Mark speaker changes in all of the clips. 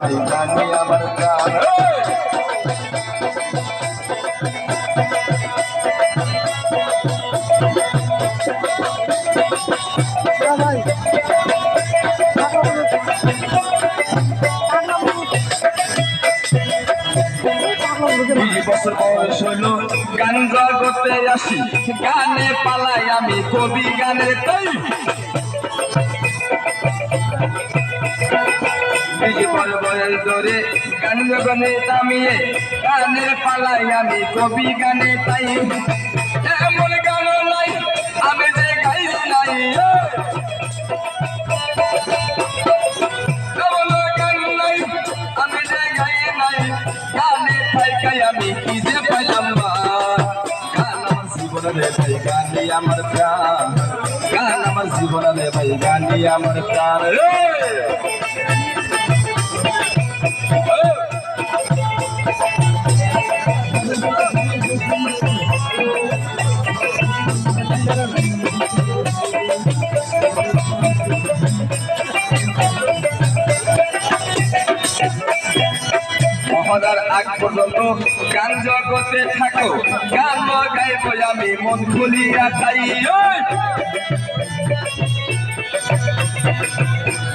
Speaker 1: গানে আমার
Speaker 2: গানে পালাই আমি কবি গানের তাই বছর বয়স ধরে গান জগনে নামিয়ে গানের পালাই আমি কবি গানে তাই এমন গান নাই, আমি যে গাই নাই আমার প্রাণ। গান আমার জীবনে ভাই গানে আমার প্রাণ আগ পর্যন্ত গান জগতে থাকো গান গাইব আমি মন খুলিয়া তাই!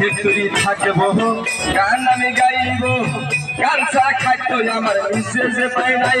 Speaker 2: ভেতরি থাকব গান আমি গাইব। গান চা খাদ্য আমার নিচে যে পাই নাই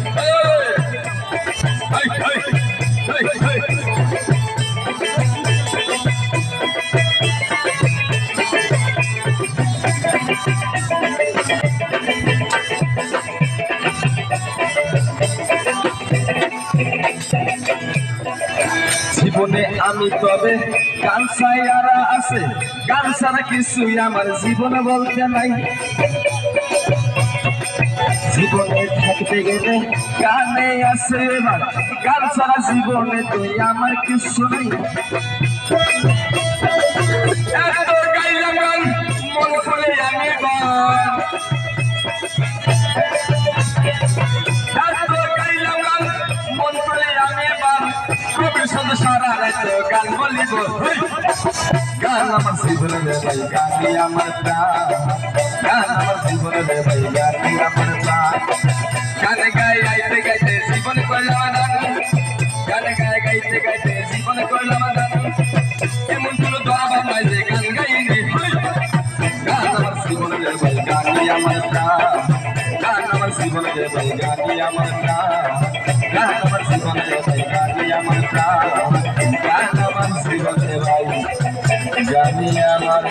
Speaker 2: জীবনে আমি তবে গান ছাইয়ারা আছে গান ছাড়া কিছুই আমার জীবনে বলতে নাই। জীবনে থাকতে গেলে কানে আসে এবার গান সারা জীবনে আমার কিছু নেই? কবির সাথে সারা রাত গান বলিব। গান আমার জীবনে ভাই গানে আমার প্রাণ। গান আমার জীবনে ভাই গানে আমার প্রাণ। গানে গাই, গাইতে গাইতে জীবন করলাম দান গানে গাই, গাইতে গাইতে জীবন করলাম দান এমন কোনো দোয়া নাই যে গান গাইনি। গান আমার জীবনে ভাই গানে আমার প্রাণ। গান আমার জীবনে ভাই গানে আমার প্রাণ। গান আমার জীবনে গানে আমার প্রাণ গান আমার